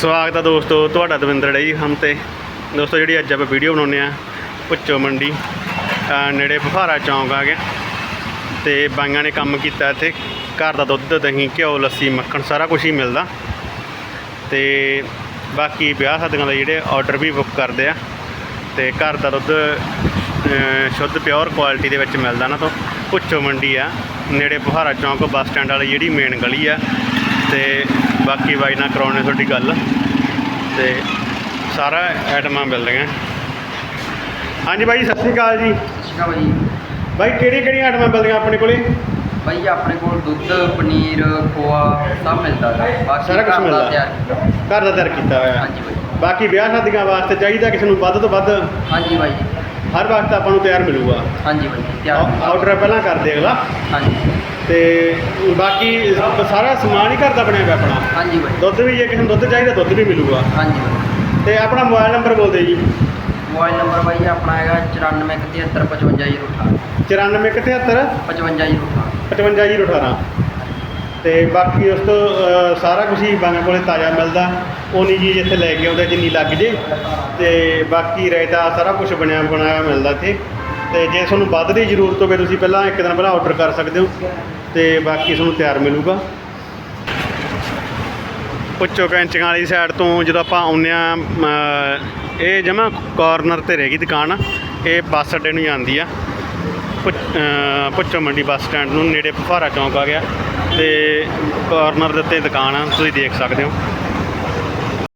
ਸਵਾਗਤ ਹੈ ਦੋਸਤੋ, ਤੁਹਾਡਾ ਦਵਿੰਦਰ ਡਈ ਹਮ ਤੇ। ਦੋਸਤੋ, ਜਿਹੜੀ ਅੱਜ ਆਪਾਂ ਵੀਡੀਓ ਬਣਾਉਂਦੇ ਆ ਪੁੱਚੋ ਮੰਡੀ ਨੇੜੇ ਬੁਖਾਰਾ ਚੌਂਕ ਆ ਗਿਆ। ਤੇ ਬਾਈਆਂ ਨੇ ਕੰਮ ਕੀਤਾ ਇੱਥੇ, ਘਰ ਦਾ ਦੁੱਧ, ਦਹੀਂ, ਘਿਓ, ਲੱਸੀ, ਮੱਖਣ, ਸਾਰਾ ਕੁਝ ਹੀ ਮਿਲਦਾ। ਤੇ ਬਾਕੀ ਵਿਆਹ ਸ਼ਾਦੀਆਂ ਦੇ ਜਿਹੜੇ ਆਰਡਰ ਵੀ ਬੁੱਕ ਕਰਦੇ ਆ, ਤੇ ਘਰ ਦਾ ਦੁੱਧ ਸ਼ੁੱਧ ਪਿਓਰ ਕੁਆਲਿਟੀ ਦੇ ਵਿੱਚ ਮਿਲਦਾ ਨਾ ਤੋਂ। ਪੁੱਚੋ ਮੰਡੀ ਆ, ਨੇੜੇ ਬੁਹਾਰਾ ਚੌਂਕ, ਬੱਸ ਸਟੈਂਡ ਵਾਲੀ ਜਿਹੜੀ ਮੇਨ ਗਲੀ ਆ ਤੇ ਬਾਕੀ ਬਾਈ ਨਾਲ ਕਰਾਉਣੇ ਤੁਹਾਡੀ ਗੱਲ। ਤੇ ਸਾਰਾ ਆਈਟਮਾਂ ਮਿਲਦੀਆਂ। ਹਾਂਜੀ ਬਾਈ ਸਤਿ ਸ਼੍ਰੀ ਅਕਾਲ ਜੀ। ਸ਼ਿਕਾ ਭਾਈ ਬਾਈ। ਕਿਹੜੀ ਕਿਹੜੀਆਂ ਆਈਟਮਾਂ ਮਿਲਦੀਆਂ ਆਪਣੇ ਕੋਲੇ? ਭਾਈ ਆਪਣੇ ਕੋਲ ਦੁੱਧ ਪਨੀਰ ਖੋਆ ਸਭ ਮਿਲਦਾ ਹੈ ਬਾਕੀ ਸਾਰਾ ਦਾ ਮਿਲਦਾ। ਘਰ ਦਾ ਤਿਆਰ ਕੀਤਾ ਹੋਇਆ। ਹਾਂਜੀ ਭਾਈ ਬਾਕੀ ਵਿਆਹ ਸ਼ਾਦੀਆਂ ਵਾਸਤੇ ਚਾਹੀਦਾ ਕਿਸੇ ਨੂੰ ਵੱਧ ਤੋਂ ਵੱਧ? ਹਾਂਜੀ ਭਾਈ ਹਰ ਵਕਤ ਆਪਾਂ ਨੂੰ ਤਿਆਰ ਮਿਲੂਗਾ। ਹਾਂਜੀ ਭਾਈ ਤਿਆਰ। ਆਰਡਰ ਪਹਿਲਾਂ ਕਰਦੇ ਅਗਲਾ। ਹਾਂਜੀ। ਤੇ ਬਾਕੀ ਸਾਰਾ ਸਮਾਨ ਹੀ ਘਰ ਦਾ ਬਣਿਆ ਹੋਇਆ ਆਪਣਾ। ਹਾਂਜੀ ਭਾਈ ਦੁੱਧ ਵੀ ਜੇ ਕਿਸੇ ਨੂੰ ਦੁੱਧ ਚਾਹੀਦਾ ਦੁੱਧ ਵੀ ਮਿਲੂਗਾ। ਹਾਂਜੀ ਭਾਈ ਤੇ ਆਪਣਾ ਮੋਬਾਈਲ ਨੰਬਰ ਬੋਲ ਦਿਓ ਜੀ। ਮੋਬਾਈਲ ਨੰਬਰ ਭਾਈ ਆਪਣਾ ਹੈਗਾ 9473555018 9471 5518 5518 ਤੇ ਬਾਕੀ ਉਸ ਤੋਂ ਸਾਰਾ ਕੁਝ ਹੀ ਬਾਂਗਾ ਕੋਲੇ ਤਾਜ਼ਾ ਮਿਲਦਾ। ਉਨੀ ਜੀ ਇੱਥੇ ਲੈ ਕੇ ਆਉਂਦੇ ਜਿੰਨੀ ਲੱਗ ਜੇ। ਤੇ ਬਾਕੀ ਰਾਇਤਾ ਸਾਰਾ ਕੁਝ ਬਣਿਆ ਬਣਾਇਆ ਮਿਲਦਾ ਇੱਥੇ। ਤੇ ਜੇ ਤੁਹਾਨੂੰ ਵੱਧ ਦੀ ਜ਼ਰੂਰਤ ਹੋਵੇ, ਤੁਸੀਂ ਪਹਿਲਾਂ ਇੱਕ ਦਿਨ ਪਹਿਲਾਂ ਆਰਡਰ ਕਰ ਸਕਦੇ ਹੋ ਤੇ ਬਾਕੀ ਤੁਹਾਨੂੰ ਤਿਆਰ ਮਿਲੂਗਾ। ਪੁੱਚੋ ਕੈਂਚੀਆਂ ਵਾਲੀ ਸਾਈਡ ਤੋਂ ਜਦੋਂ ਆਪਾਂ ਆਉਂਦੇ ਆ ਇਹ ਜਮਾ ਕਾਰਨਰ ਤੇ ਰਹਿ ਗਈ ਦੁਕਾਨ, ਇਹ ਬੱਸ ਅੱਡੇ ਨੂੰ ਜਾਂਦੀ ਆ। ਪੁੱਚ- ਪੁੱਚੋ ਮੰਡੀ ਬੱਸ ਸਟੈਂਡ ਨੂੰ, ਨੇੜੇ ਫੁਹਾਰਾ ਚੌਂਕ ਆ ਗਿਆ ਤੇ ਕਾਰਨਰ ਦੇ ਉੱਤੇ ਦੁਕਾਨ ਆ, ਤੁਸੀਂ ਦੇਖ ਸਕਦੇ ਹੋ।